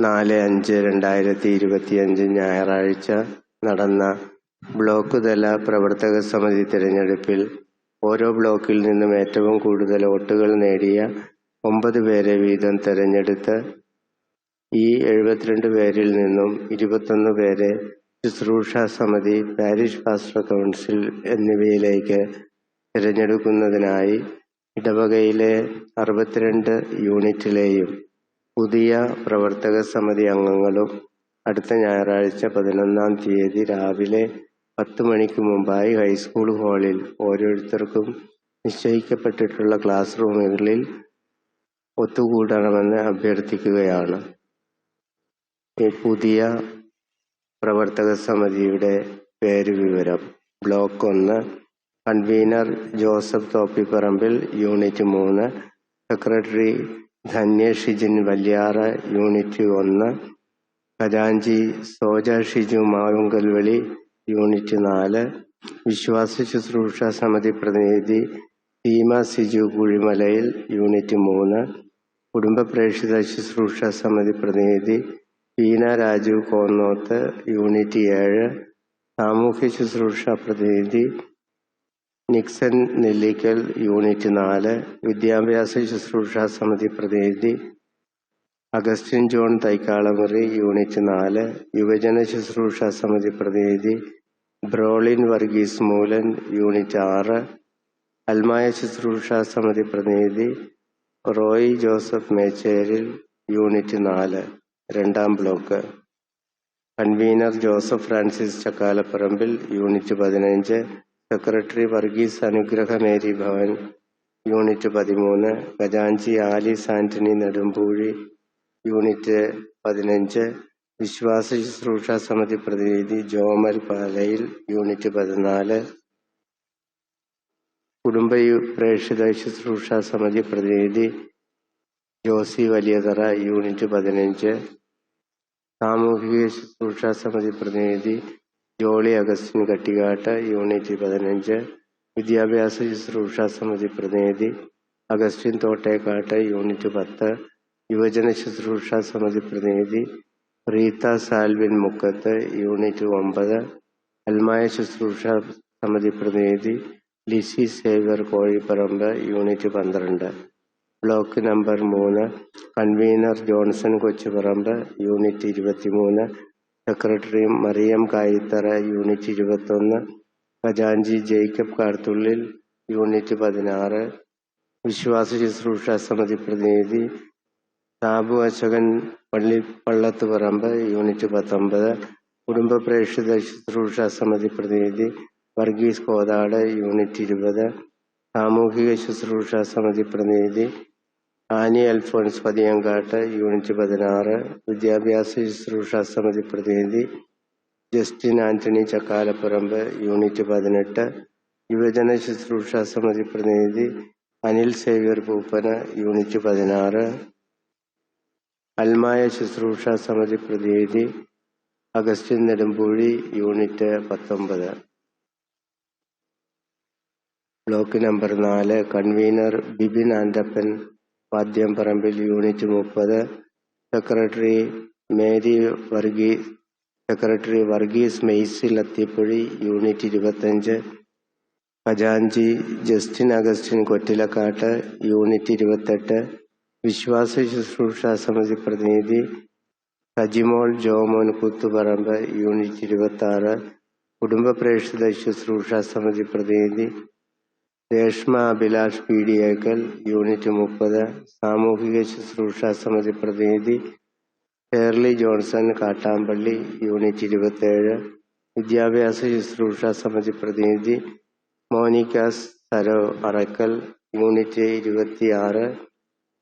നാല് അഞ്ച് രണ്ടായിരത്തി ഇരുപത്തിയഞ്ച് ഞായറാഴ്ച നടന്ന ബ്ലോക്ക് തല പ്രവർത്തക സമിതി തിരഞ്ഞെടുപ്പിൽ ഓരോ ബ്ലോക്കിൽ നിന്നും ഏറ്റവും കൂടുതൽ വോട്ടുകൾ നേടിയ ഒമ്പത് പേരെ വീതം തെരഞ്ഞെടുത്ത് ഈ എഴുപത്തിരണ്ട് പേരിൽ നിന്നും ഇരുപത്തൊന്ന് പേരെ ശുശ്രൂഷ സമിതി പാരിഷ് പാസ്റ്റർ കൗൺസിൽ എന്നിവയിലേക്ക് തിരഞ്ഞെടുക്കുന്നതിനായി ഇടവകയിലെ അറുപത്തിരണ്ട് യൂണിറ്റിലെയും പുതിയ പ്രവർത്തക സമിതി അംഗങ്ങളും അടുത്ത ഞായറാഴ്ച പതിനൊന്നാം തീയതി രാവിലെ പത്ത് മണിക്ക് മുമ്പായി ഹൈസ്കൂൾ ഹാളിൽ ഓരോരുത്തർക്കും നിശ്ചയിക്കപ്പെട്ടിട്ടുള്ള ക്ലാസ് റൂമുകളിൽ ഒത്തുകൂടണമെന്ന് അഭ്യർത്ഥിക്കുകയാണ്. ഈ പുതിയ പ്രവർത്തക സമിതിയുടെ പേര് വിവരം. ബ്ലോക്ക് ഒന്ന് കൺവീനർ ജോസഫ് തോപ്പിപ്പറമ്പിൽ യൂണിറ്റ് മൂന്ന് സെക്രട്ടറി ധന്യ ഷിജിൻ വല്യാറ് യൂണിറ്റ് ഒന്ന് കരാഞ്ചി സോജ ഷിജു മാവുങ്കൽവെളി യൂണിറ്റ് നാല് വിശ്വാസ ശുശ്രൂഷ സമിതി പ്രതിനിധി സീമ സിജു കുഴിമലയിൽ യൂണിറ്റ് മൂന്ന് കുടുംബ പ്രേക്ഷിത ശുശ്രൂഷ സമിതി പ്രതിനിധി പീന രാജു കോന്നോത്ത് യൂണിറ്റ് ഏഴ് സാമൂഹ്യ ശുശ്രൂഷ പ്രതിനിധി നിക്സൺ നെല്ലിക്കൽ യൂണിറ്റ് നാല് വിദ്യാഭ്യാസ ശുശ്രൂഷ സമിതി പ്രതിനിധി അഗസ്റ്റിൻ ജോൺ തൈക്കാളമുറി യൂണിറ്റ് നാല് യുവജന ശുശ്രൂഷ സമിതി പ്രതിനിധി ബ്രോളിൻ വർഗീസ് മൂലൻ യൂണിറ്റ് ആറ് അൽമായ ശുശ്രൂഷ സമിതി പ്രതിനിധി റോയ് ജോസഫ് മേച്ചേരിൽ യൂണിറ്റ് നാല് രണ്ടാം block. Convener Joseph Francis Chakkalaparambil unit പതിനഞ്ച് secretary Varghese Anugraha Mary Bhavan unit പതിമൂന്ന് ഖജാഞ്ചി ആലിസ് ആന്റണി നെടുമ്പൂഴി യൂണിറ്റ് പതിനഞ്ച് വിശ്വാസ ശുശ്രൂഷ സമിതി പ്രതിനിധി ജോമൽ പാലയിൽ യൂണിറ്റ് പതിനാല് കുടുംബ പ്രേക്ഷിത ശുശ്രൂഷ സമിതി പ്രതിനിധി ജോസി വലിയതറ യൂണിറ്റ് പതിനഞ്ച് സാമൂഹിക ശുശ്രൂഷ സമിതി പ്രതിനിധി ജോളി അഗസ്റ്റിൻ കട്ടികാട്ട് യൂണിറ്റ് പതിനഞ്ച്. വിദ്യാഭ്യാസ ശുശ്രൂഷ സമിതി പ്രതിനിധി അഗസ്റ്റിൻ തോട്ടേക്കാട്ട് യൂണിറ്റ് പത്ത്. യുവജന ശുശ്രൂഷ സമിതി പ്രതിനിധി റീത്ത സാൽവിൻ മുക്കത്ത് യൂണിറ്റ് ഒമ്പത്. അൽമായ ശുശ്രൂഷ സമിതി പ്രതിനിധി ലിസി സേവ്യർ കോഴിപ്പറമ്പ് യൂണിറ്റ് പന്ത്രണ്ട്. ബ്ലോക്ക് നമ്പർ മൂന്ന് കൺവീനർ ജോൺസൺ കൊച്ചുപറമ്പ് യൂണിറ്റ് ഇരുപത്തിമൂന്ന്. സെക്രട്ടറി മറിയം കായിത്തറ യൂണിറ്റ് ഇരുപത്തൊന്ന് ഖജാൻജി ജേക്കബ് കാർത്തുള്ളിൽ യൂണിറ്റ് പതിനാറ് വിശ്വാസ ശുശ്രൂഷ സമിതി പ്രതിനിധി സാബു അശോകൻ പള്ളി പള്ളത്ത് പറമ്പ് യൂണിറ്റ് പത്തൊമ്പത് കുടുംബ പ്രേക്ഷിത ശുശ്രൂഷ സമിതി പ്രതിനിധി വർഗീസ് കോതാട് യൂണിറ്റ് ഇരുപത് സാമൂഹിക ശുശ്രൂഷ സമിതി പ്രതിനിധി ആനി അൽഫോൺസ് പതിയങ്കാട്ട് യൂണിറ്റ് പതിനാറ് വിദ്യാഭ്യാസ ശുശ്രൂഷ സമിതി പ്രതിനിധി ജസ്റ്റിൻ ആന്റണി ചക്കാലപ്പുറമ്പ് യൂണിറ്റ് പതിനെട്ട് യുവജന ശുശ്രൂഷ സമിതി പ്രതിനിധി അനിൽ സേവ്യർ പൂപ്പന യൂണിറ്റ് പതിനാറ് അൽമായ ശുശ്രൂഷ സമിതി പ്രതിനിധി അഗസ്റ്റിൻ നെടുമ്പൂഴി യൂണിറ്റ് പത്തൊമ്പത്. ബ്ലോക്ക് നമ്പർ നാല് കൺവീനർ ബിബിൻ ആൻഡപ്പൻ വാദ്യം പറമ്പിൽ യൂണിറ്റ് മുപ്പത്. Secretary Mary Varghese secretary Varghese Maysil Athippuzhi unit ഇരുപത്തഞ്ച്. ഖജാൻജി ജസ്റ്റിൻ അഗസ്റ്റിൻ കൊറ്റിലക്കാട്ട് യൂണിറ്റ് ഇരുപത്തെട്ട്. വിശ്വാസ ശുശ്രൂഷ സമിതി പ്രതിനിധി സജിമോൾ ജോമോൻ കുത്തുപറമ്പ് യൂണിറ്റ് ഇരുപത്തി ആറ് കുടുംബ പ്രേക്ഷിത ശുശ്രൂഷ സമിതി പ്രതിനിധി Reshma Abhilash P D Ekkal unit മുപ്പത് സാമൂഹിക ശുശ്രൂഷ സമിതി പ്രതിനിധി ഷേർലി ജോൺസൺ കാട്ടാമ്പള്ളി യൂണിറ്റ് ഇരുപത്തേഴ് വിദ്യാഭ്യാസ ശുശ്രൂഷ സമിതി പ്രതിനിധി മോനിക്ക സരോ അറക്കൽ യൂണിറ്റ് ഇരുപത്തിയാറ്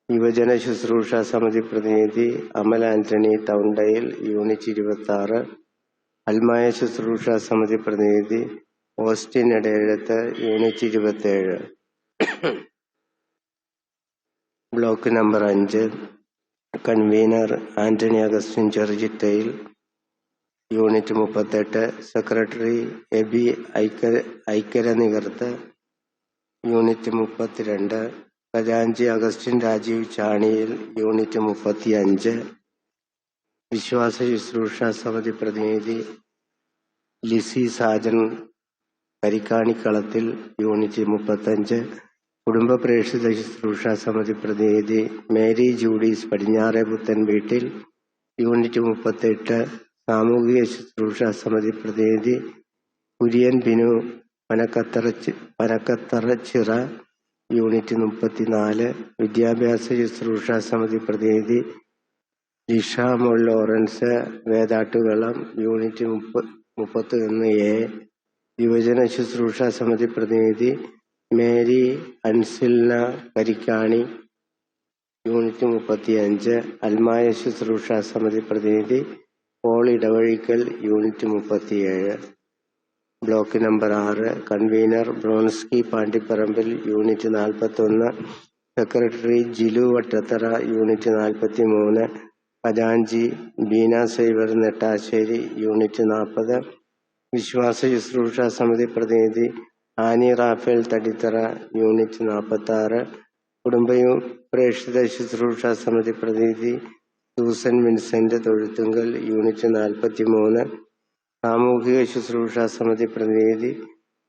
യുവജന ശുശ്രൂഷ സമിതി പ്രതിനിധി അമൽ ആന്റണി ടൗണ്ടയിൽ യൂണിറ്റ് ഇരുപത്തി ആറ് അൽമായ ശുശ്രൂഷ സമിതി പ്രതിനിധി ഓസ്റ്റിൻ ഇടയെഴുത്ത് യൂണിറ്റ് ഇരുപത്തേഴ്. ബ്ലോക്ക് നമ്പർ അഞ്ച് convener Antony Augustine Cheruchittayil unit മുപ്പത്തെട്ട് സെക്രട്ടറി എബി ഐക്ക ഐക്കര നികർത്ത് യൂണിറ്റ് മുപ്പത്തിരണ്ട് ഖജാഞ്ചി അഗസ്റ്റിൻ രാജീവ് ചാണിയിൽ യൂണിറ്റ് മുപ്പത്തിയഞ്ച് വിശ്വാസ ശുശ്രൂഷ സമിതി പ്രതിനിധി ലിസി സാജൻ കരിക്കാണിക്കളത്തിൽ യൂണിറ്റ് മുപ്പത്തഞ്ച്. കുടുംബ പ്രേക്ഷിത ശുശ്രൂഷ സമിതി പ്രതിനിധി മേരി ജൂഡീസ് പടിഞ്ഞാറെ പുത്തൻ വീട്ടിൽ യൂണിറ്റ് മുപ്പത്തെട്ട്. സാമൂഹിക ശുശ്രൂഷ സമിതി പ്രതിനിധി കുര്യൻ ബിനു പനക്കത്തറ പനക്കത്തറച്ചിറ യൂണിറ്റ് മുപ്പത്തിനാല്. വിദ്യാഭ്യാസ ശുശ്രൂഷ സമിതി പ്രതിനിധി ലിഷ മോൾ ലോറൻസ്. വേദാട്ടുകളം യൂണിറ്റ് മുപ്പ മുപ്പത്തി ഒന്ന് എ. യുവജന ശുശ്രൂഷ സമിതി പ്രതിനിധി മേരി അൻസിൽന കരിക്കാണി യൂണിറ്റ് മുപ്പത്തിയഞ്ച് അൽമായ ശുശ്രൂഷ സമിതി പ്രതിനിധി പോൾ ഇടവഴിക്കൽ യൂണിറ്റ് മുപ്പത്തിയേഴ്. ബ്ലോക്ക് നമ്പർ ആറ് കൺവീനർ ബ്രോൺസ്കി പാണ്ടിപ്പറമ്പിൽ യൂണിറ്റ് നാൽപ്പത്തൊന്ന് സെക്രട്ടറി ജിലു വട്ടത്തറ യൂണിറ്റ് നാൽപ്പത്തി മൂന്ന് ഖജാൻജി ബീന സൈബർ നെട്ടാശ്ശേരി യൂണിറ്റ് നാൽപ്പത് വിശ്വാസ ശുശ്രൂഷ സമിതി പ്രതിനിധി ആനി റാഫേൽ തടിത്തറ യൂണിറ്റ് നാൽപ്പത്തി ആറ് കുടുംബയും പ്രേക്ഷിത ശുശ്രൂഷ സമിതി പ്രതിനിധി സൂസൻ വിൻസെന്റ് തൊഴുത്തുങ്കൽ യൂണിറ്റ് നാൽപ്പത്തി മൂന്ന് സാമൂഹിക ശുശ്രൂഷ സമിതി പ്രതിനിധി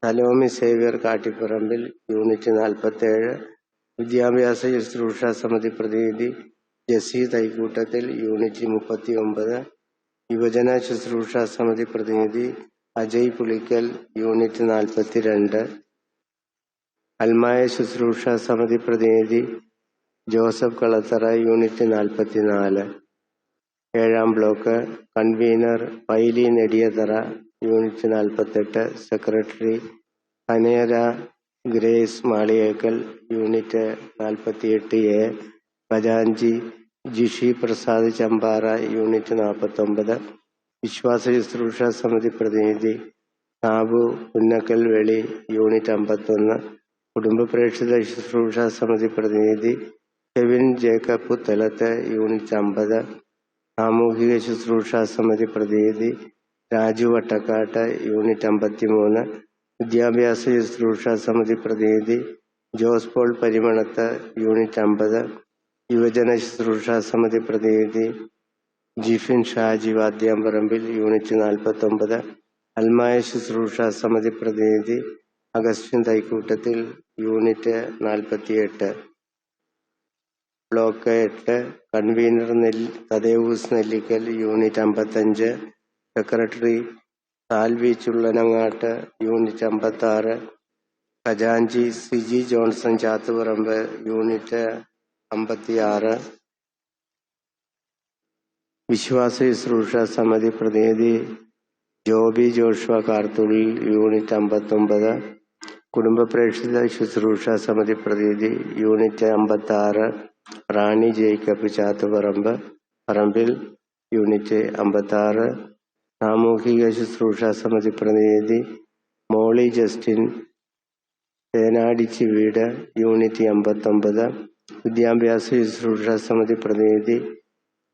സലോമി സേവ്യർ കാട്ടിപ്പറമ്പിൽ യൂണിറ്റ് നാൽപ്പത്തേഴ് വിദ്യാഭ്യാസ ശുശ്രൂഷ സമിതി പ്രതിനിധി ജസി തൈക്കൂട്ടത്തിൽ യൂണിറ്റ് മുപ്പത്തി ഒമ്പത് യുവജന ശുശ്രൂഷ സമിതി പ്രതിനിധി അജയ് പുളിക്കൽ യൂണിറ്റ് നാൽപ്പത്തിരണ്ട് അൽമായ ശുശ്രൂഷ സമിതി പ്രതിനിധി ജോസഫ് കളത്തറ യൂണിറ്റ് നാൽപ്പത്തിനാല് ഏഴാം block convener Paili Nediyathara unit നാൽപ്പത്തെട്ട് സെക്രട്ടറി അനേര ഗ്രേസ് മാളിയേക്കൽ യൂണിറ്റ് നാൽപ്പത്തിയെട്ട് എ. ഖജാൻജി ജിഷി പ്രസാദ് ചമ്പാറ യൂണിറ്റ് നാൽപ്പത്തൊമ്പത് വിശ്വാസ ശുശ്രൂഷ സമിതി പ്രതിനിധി സാബു പുന്നക്കൽ വെളി യൂണിറ്റ് അമ്പത്തൊന്ന്. കുടുംബ പ്രേക്ഷിത ശുശ്രൂഷ സമിതി പ്രതിനിധി കെവിൻ ജേക്കബ് പുത്തലത്ത് യൂണിറ്റ് അമ്പത്. സാമൂഹിക ശുശ്രൂഷ സമിതി പ്രതിനിധി രാജു വട്ടക്കാട്ട് യൂണിറ്റ് അമ്പത്തിമൂന്ന്. വിദ്യാഭ്യാസ ശുശ്രൂഷ സമിതി പ്രതിനിധി ജോസ് പോൾ പരിമണത്ത് യൂണിറ്റ് അമ്പത്. യുവജന ശുശ്രൂഷ സമിതി പ്രതിനിധി ജിഫിൻ ഷാജി വാദ്യാമ്പറമ്പിൽ യൂണിറ്റ് നാൽപ്പത്തൊമ്പത്. അൽമായ ശുശ്രൂഷ സമിതി പ്രതിനിധി അഗസ്റ്റിൻ തൈക്കൂട്ടത്തിൽ യൂണിറ്റ് നാൽപ്പത്തിയെട്ട്. ബ്ലോക്ക് എട്ട് കൺവീനർ നെൽ തദേവൂസ് നെല്ലിക്കൽ യൂണിറ്റ് അമ്പത്തഞ്ച്. സെക്രട്ടറി സാൽവി ചുള്ളനങ്ങാട്ട് യൂണിറ്റ് അമ്പത്തി ആറ് ഖജാൻജി സിജി ജോൺസൺ ചാത്തുപറമ്പ് യൂണിറ്റ് അമ്പത്തിയാറ്. വിശ്വാസ ശുശ്രൂഷ സമിതി പ്രതിനിധി ജോബി ജോഷുവ കാർത്തുള്ളിൽ യൂണിറ്റ് അമ്പത്തൊമ്പത്. കുടുംബ പ്രേക്ഷിത ശുശ്രൂഷ സമിതി പ്രതിനിധി യൂണിറ്റ് അമ്പത്തി ആറ് റാണി ജേക്കബ് ചാത്തുപറമ്പ് പറമ്പിൽ യൂണിറ്റ് അമ്പത്തി ആറ് സാമൂഹിക ശുശ്രൂഷ സമിതി പ്രതിനിധി മോളി ജസ്റ്റിൻ തേനാടിച്ചി വീട് യൂണിറ്റ് അമ്പത്തൊമ്പത്. വിദ്യാഭ്യാസ ശുശ്രൂഷ സമിതി പ്രതിനിധി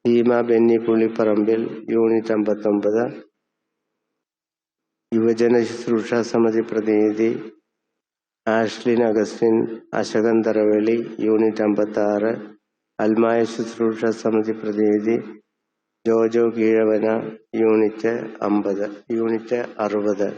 സീമ ബെന്നി പുള്ളിപ്പറമ്പിൽ യൂണിറ്റ് അമ്പത്തൊമ്പത്. യുവജന ശുശ്രൂഷ സമിതി പ്രതിനിധി ആഷ്ലിൻ അഗസ്റ്റിൻ അശകൻ യൂണിറ്റ് അമ്പത്തി ആറ് അൽമായ ശുശ്രൂഷ സമിതി പ്രതിനിധി ജോജോ കീഴവന യൂണിറ്റ് അമ്പത്. യൂണിറ്റ് അറുപത്.